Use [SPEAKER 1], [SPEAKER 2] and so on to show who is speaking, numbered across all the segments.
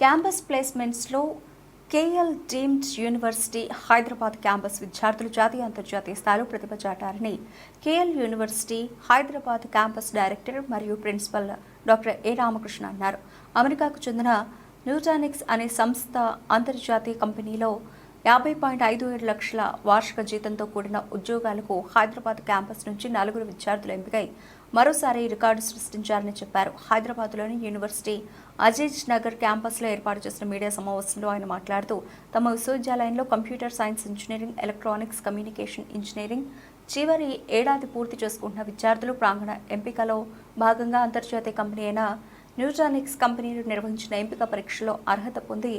[SPEAKER 1] Campus ప్లేస్మెంట్స్లో KL deemed university Hyderabad campus విద్యార్థులు జాతీయ అంతర్జాతీయ స్థాయిలో ప్రతిభ చాటారని KL university Hyderabad campus director మరియు ప్రిన్సిపల్ డాక్టర్ ఏ రామకృష్ణ అన్నారు. అమెరికాకు చెందిన న్యూటానిక్స్ అనే సంస్థ అంతర్జాతీయ కంపెనీలో యాభై పాయింట్ ఐదు ఏడు లక్షల వార్షిక జీతంతో కూడిన ఉద్యోగాలకు హైదరాబాద్ క్యాంపస్ నుంచి నలుగురు విద్యార్థులు ఎంపికై మరోసారి రికార్డు సృష్టించారని చెప్పారు. హైదరాబాద్లోని యూనివర్సిటీ అజీజ్ నగర్ క్యాంపస్లో ఏర్పాటు చేసిన మీడియా సమావేశంలో ఆయన మాట్లాడుతూ తమ విశ్వవిద్యాలయంలో computer science engineering electronics communication engineering చివరి ఏడాది పూర్తి చేసుకుంటున్న విద్యార్థులు ప్రాంగణ ఎంపికలో భాగంగా అంతర్జాతీయ కంపెనీ అయిన న్యూట్రానిక్స్ కంపెనీలు నిర్వహించిన ఎంపిక పరీక్షలో అర్హత పొంది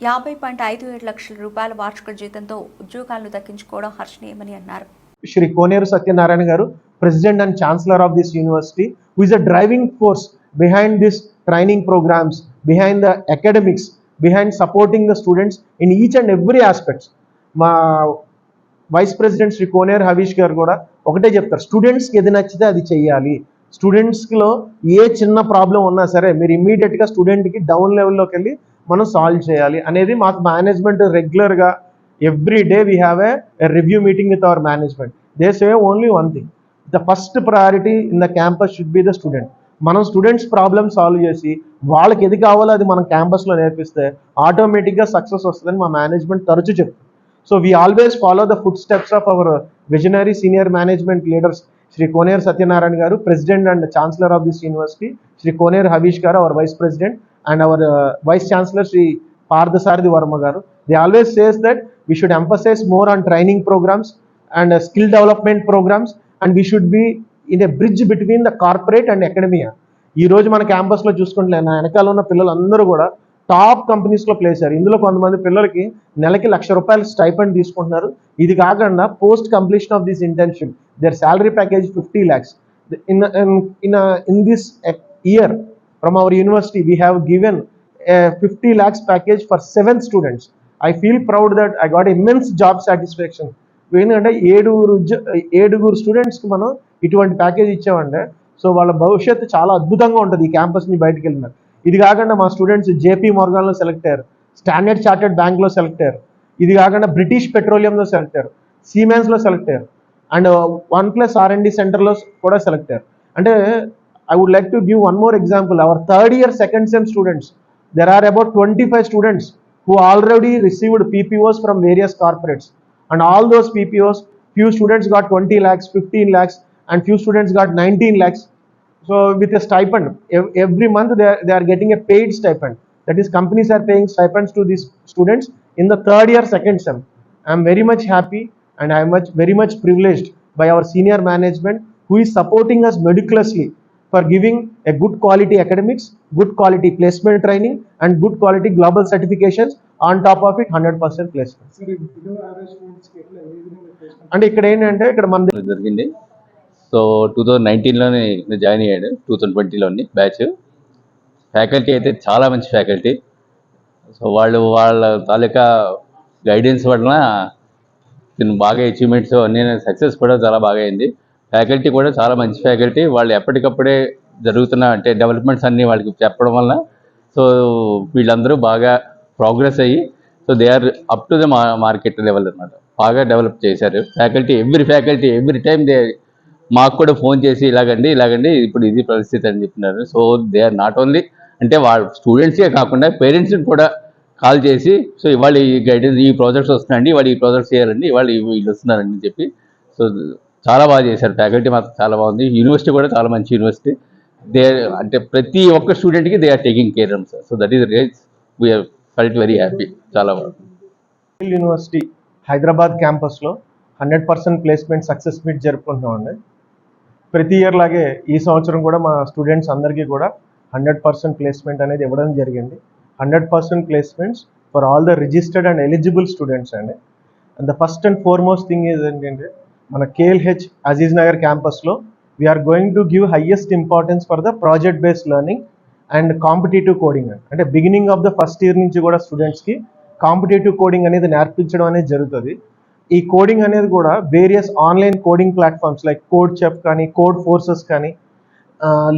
[SPEAKER 1] యాభై పాయింట్ ఐదు ఏడు లక్షల రూపాయల వార్షిక జీతంతో ఉద్యోగాలను దక్కించుకోవడం హర్షణీయమని అన్నారు.
[SPEAKER 2] Shri Koneru Satyanarayana garu president and chancellor of this university who is a driving force behind this training programs behind the academics behind supporting the students in each and every aspects మా vice president Shri కోనేర్ Havish garu కూడా ఒకటే చెప్తారు స్టూడెంట్స్కి ఏది నచ్చితే అది చేయాలి స్టూడెంట్స్లో ఏ చిన్న ప్రాబ్లం ఉన్నా సరే మీరు ఇమ్మీడియట్గా స్టూడెంట్కి డౌన్ లెవెల్లోకి వెళ్ళి మనం సాల్వ్ చేయాలి. అనేది మాకు మేనేజ్మెంట్ రెగ్యులర్గా every day we have a review meeting with our management they say only one thing the first priority in the campus should be the student. మనం స్టూడెంట్స్ ప్రాబ్లమ్ సాల్వ్ చేసి వాళ్ళకి ఏది కావాలో అది మనం క్యాంపస్లో నేర్పిస్తే ఆటోమేటిక్గా సక్సెస్ వస్తుందని మా మేనేజ్మెంట్ తరచూ చెప్తుంది. So we always follow the footsteps of our visionary senior management leaders Shri Koneru Satyanarayana garu president and chancellor of this university Shri Koneru Havish garu our vice president and our vice chancellor Shri Parthasarathi Varma garu. They always says that we should emphasize more on training programs and skill development programs and we should be in a bridge between the corporate and academia ఈ రోజు మన క్యాంపస్లో చూసుకుంటే నా వెనకాల ఉన్న పిల్లలందరూ కూడా టాప్ కంపెనీస్లో ప్లేసారు ఇందులో కొంతమంది పిల్లలకి నెలకి లక్ష రూపాయలు స్టైపెండ్ తీసుకుంటున్నారు. ఇది కాకుండా post completion of this internship their salary package fifty lakhs in in in this year from our university we have given fifty lakhs package for seven students I feel proud that I got immense job satisfaction ఎందుకంటే ఏడుగురు ఏడుగురు స్టూడెంట్స్కి మనం ఇటువంటి package ఇచ్చామంటే so వాళ్ళ భవిష్యత్తు చాలా అద్భుతంగా ఉంటుంది ఈ క్యాంపస్ నుంచి బయటకు వెళ్ళినారు ఇది కాకుండా మా స్టూడెంట్స్ జేపీ మార్గాన్లో సెలెక్ట్ అయ్యారు. స్టాండర్డ్ చార్టెడ్ బ్యాంక్లో సెలెక్ట్ అయ్యారు. ఇది కాకుండా బ్రిటిష్ పెట్రోలియంలో సెలెక్ట్ అయ్యారు. సీమెన్స్లో సెలెక్ట్ అయ్యారు. And one plus R D సెంటర్లో కూడా సెలెక్ట్ అయ్యారు. అంటే I would like to give one more example our third year second sem students there are about twenty five students who already received PPOs from various corporates And all those PPOs, few students got 20 lakhs, 15 lakhs, and few students got 19 lakhs. So with a stipend, every month they are, they are getting a paid stipend. That is, companies are paying stipends to these students in the third year second sem. I am very much happy and I am much very much privileged by our senior management who is supporting us meticulously for giving a good quality academics, good quality placement training, and good quality global certifications. On top of it, 100% placement.
[SPEAKER 3] సరే below average స్టూడెంట్స్కి ఎట్లా ఏ విధంగా placement
[SPEAKER 2] అంటే ఇక్కడ ఏంటంటే ఇక్కడ మన దగ్గర
[SPEAKER 4] జరిగింది. సో టూ థౌజండ్ నైన్టీన్లోనే జాయిన్ అయ్యాడు టూ థౌజండ్ ట్వంటీలోని బ్యాచ్ ఫ్యాకల్టీ అయితే చాలా మంచి ఫ్యాకల్టీ సో వాళ్ళు వాళ్ళ తాలూకా గైడెన్స్ వలన దీన్ని బాగా అచీవ్మెంట్స్ అన్నీ సక్సెస్ కూడా చాలా బాగా అయింది. ఫ్యాకల్టీ కూడా చాలా మంచి ఫ్యాకల్టీ వాళ్ళు ఎప్పటికప్పుడే జరుగుతున్న అంటే డెవలప్మెంట్స్ అన్నీ వాళ్ళకి చెప్పడం వలన సో వీళ్ళందరూ బాగా ప్రోగ్రెస్ అయ్యి so they are up to the market level అనమాట బాగా డెవలప్ చేశారు. Faculty every faculty every time they మాకు కూడా ఫోన్ చేసి ఇలాగండి ఇలాగండి ఇప్పుడు ఇది పరిస్థితి అని చెప్తున్నారు so they are not only అంటే వాళ్ళ స్టూడెంట్సే కాకుండా పేరెంట్స్ని కూడా కాల్ చేసి సో ఇవాళ ఈ గైడెన్స్ ఈ ప్రాజెక్ట్స్ వస్తున్నాయండి ఇవాళ ఈ ప్రాజెక్ట్స్ చేయాలండి ఇవాళ వీళ్ళు వస్తున్నారండి అని చెప్పి సో చాలా బాగా చేశారు. ఫ్యాకల్టీ మాత్రం చాలా బాగుంది. యూనివర్సిటీ కూడా చాలా మంచి యూనివర్సిటీ దే అంటే ప్రతి ఒక్క స్టూడెంట్కి they are taking care sir so that is rage we're felt very happy. చాలా బాగుంది.
[SPEAKER 2] యూనివర్సిటీ హైదరాబాద్ క్యాంపస్లో hundred percent placement success meet జరుపుకుంటున్నామండి. ప్రతి ఇయర్ లాగే ఈ సంవత్సరం కూడా మా స్టూడెంట్స్ అందరికీ కూడా హండ్రెడ్ పర్సెంట్ ప్లేస్మెంట్ అనేది ఇవ్వడం జరిగింది. Hundred percent placements for all the registered and eligible students అండి. And the first and foremost thing is ఏంటంటే మన కేఎల్హెచ్ అజీజ్ నగర్ క్యాంపస్లో we're going to give highest importance for the project based learning and competitive coding అంటే beginning of the first year నుంచి కూడా స్టూడెంట్స్కి competitive coding అనేది నేర్పించడం అనేది జరుగుతుంది. ఈ కోడింగ్ అనేది కూడా various online coding platforms like CodeChef కానీ కోడ్ ఫోర్సెస్ కానీ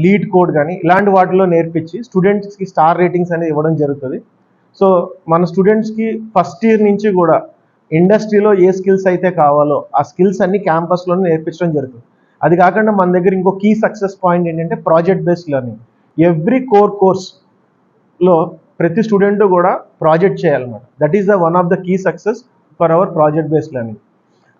[SPEAKER 2] లీడ్ కోడ్ కానీ ఇలాంటి వాటిలో నేర్పించి స్టూడెంట్స్కి స్టార్ రేటింగ్స్ అనేది ఇవ్వడం జరుగుతుంది. సో మన స్టూడెంట్స్కి ఫస్ట్ ఇయర్ నుంచి కూడా ఇండస్ట్రీలో ఏ స్కిల్స్ అయితే కావాలో ఆ స్కిల్స్ అన్ని క్యాంపస్లోనే నేర్పించడం జరుగుతుంది. అది కాకుండా మన దగ్గర ఇంకో కీ సక్సెస్ పాయింట్ ఏంటంటే project based learning every core కోర్స్లో ప్రతి స్టూడెంట్ కూడా ప్రాజెక్ట్ చేయాలన్నమాట. That is the one of the key success for our project based learning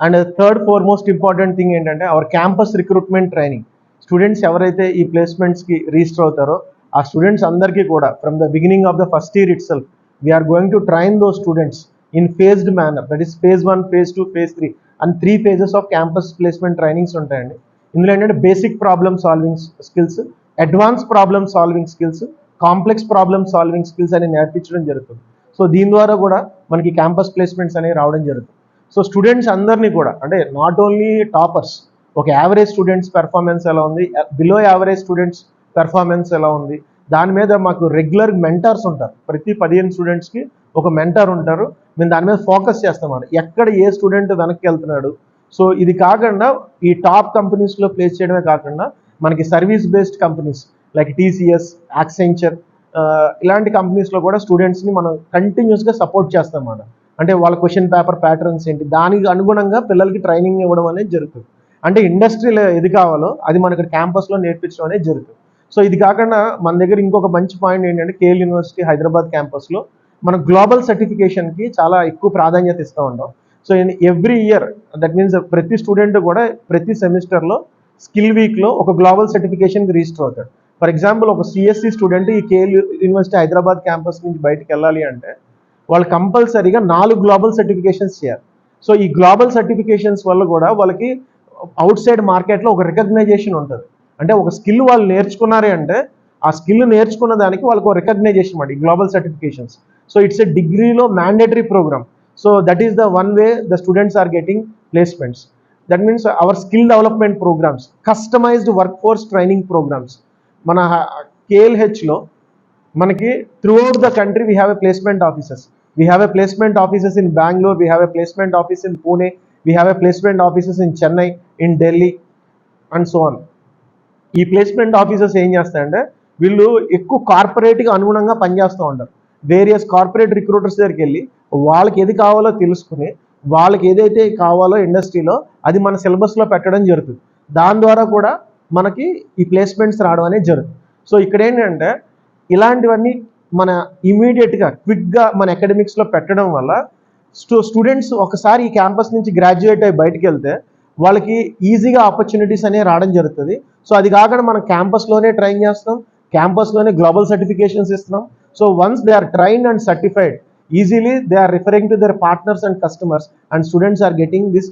[SPEAKER 2] and third foremost important thing ఏంటంటే our campus recruitment training students ఎవరైతే ఈ ప్లేస్మెంట్స్కి register అవుతారో ఆ స్టూడెంట్స్ అందరికీ కూడా from the beginning of the first year itself we're going to train those students in phased manner that is phase one phase two phase three and three phases of campus placement trainings ఉంటాయండి. ఇందులో ఏంటంటే basic problem solving skills advance problem solving skills complex problem solving skills అని నేర్పించడం జరుగుతుంది. So దీని ద్వారా కూడా మనకి క్యాంపస్ ప్లేస్మెంట్స్ అనేవి రావడం జరుగుతుంది. సో స్టూడెంట్స్ అందరినీ కూడా అంటే నాట్ ఓన్లీ టాపర్స్ ఒక యావరేజ్ స్టూడెంట్స్ పెర్ఫార్మెన్స్ ఎలా ఉంది బిలో యావరేజ్ స్టూడెంట్స్ పెర్ఫార్మెన్స్ ఎలా ఉంది దాని మీద మాకు రెగ్యులర్ మెంటర్స్ ఉంటారు. ప్రతి పదిహేను స్టూడెంట్స్కి ఒక మెంటర్ ఉంటారు. మేము దాని మీద ఫోకస్ చేస్తాం ఎక్కడ ఏ స్టూడెంట్ వెనక్కి వెళ్తున్నాడు. సో ఇది కాకుండా ఈ టాప్ కంపెనీస్లో ప్లేస్ చేయడమే కాకుండా మనకి service based companies like TCS Accenture ఇలాంటి కంపెనీస్లో కూడా స్టూడెంట్స్ని మనం కంటిన్యూస్గా సపోర్ట్ చేస్తాం అన్నమాట. అంటే వాళ్ళ క్వశ్చన్ పేపర్ ప్యాటర్న్స్ ఏంటి దానికి అనుగుణంగా పిల్లలకి ట్రైనింగ్ ఇవ్వడం అనేది జరుగుతుంది. అంటే ఇండస్ట్రీలో ఏది కావాలో అది మనకి క్యాంపస్లో నేర్పించడం అనేది జరుగుతుంది. సో ఇది కాకుండా మన దగ్గర ఇంకొక మంచి పాయింట్ ఏంటంటే కేఎల్ యూనివర్సిటీ హైదరాబాద్ క్యాంపస్లో మనం గ్లోబల్ సర్టిఫికేషన్కి చాలా ఎక్కువ ప్రాధాన్యత ఇస్తూ ఉంటాం so every year that means ప్రతి స్టూడెంట్ కూడా ప్రతి సెమిస్టర్లో స్కిల్ వీక్లో ఒక గ్లోబల్ సర్టిఫికేషన్కి రిజిస్టర్ అవుతాడు. ఫర్ ఎగ్జాంపుల్ ఒక సిఎస్సి స్టూడెంట్ ఈ కేఎల్ యూనివర్సిటీ హైదరాబాద్ క్యాంపస్ నుంచి బయటకు వెళ్ళాలి అంటే వాళ్ళు కంపల్సరీగా నాలుగు గ్లోబల్ సర్టిఫికేషన్స్ చేయాలి. సో ఈ గ్లోబల్ సర్టిఫికేషన్స్ వల్ల కూడా వాళ్ళకి అవుట్ సైడ్ మార్కెట్లో ఒక రికగ్నైజేషన్ ఉంటుంది. అంటే ఒక స్కిల్ వాళ్ళు నేర్చుకున్నారే అంటే ఆ స్కిల్ నేర్చుకున్న దానికి వాళ్ళకి ఒక రికగ్నైజేషన్ అండి global certifications. So it's a డిగ్రీలో mandatory program. So that is the one way the students are getting placements. That means our skill development programs customized workforce training programs మన కేఎల్హెచ్లో మనకి throughout the country we have a placement offices we have a placement offices in Bengaluru we have a placement office in Pune we have a placement offices in Chennai in Delhi and so on ఈ placement officers ఏం చేస్తాయంటే వీళ్ళు ఎక్కువ కార్పొరేట్గా అనుగుణంగా పనిచేస్తూ ఉంటారు. Various corporate recruiters దగ్గరికి వెళ్ళి వాళ్ళకి ఏది కావాలో తెలుసుకుని వాళ్ళకి ఏదైతే కావాలో ఇండస్ట్రీలో అది మన సిలబస్లో పెట్టడం జరుగుతుంది. దాని ద్వారా కూడా మనకి ఈ ప్లేస్మెంట్స్ రావడం అనేది జరుగుతుంది. సో ఇక్కడ ఏంటంటే ఇలాంటివన్నీ మన ఇమీడియట్గా క్విక్గా మన అకాడమిక్స్లో పెట్టడం వల్ల స్టూ స్టూడెంట్స్ ఒకసారి ఈ క్యాంపస్ నుంచి గ్రాడ్యుయేట్ అయ్యి బయటకు వెళ్తే వాళ్ళకి ఈజీగా ఆపర్చునిటీస్ అనేవి రావడం జరుగుతుంది. సో అది కాకుండా మనం క్యాంపస్లోనే ట్రైన్ చేస్తాం క్యాంపస్లోనే గ్లోబల్ సర్టిఫికేషన్స్ ఇస్తున్నాం. So once they are trained and certified Easily, they are referring to their partners and customers and students are getting this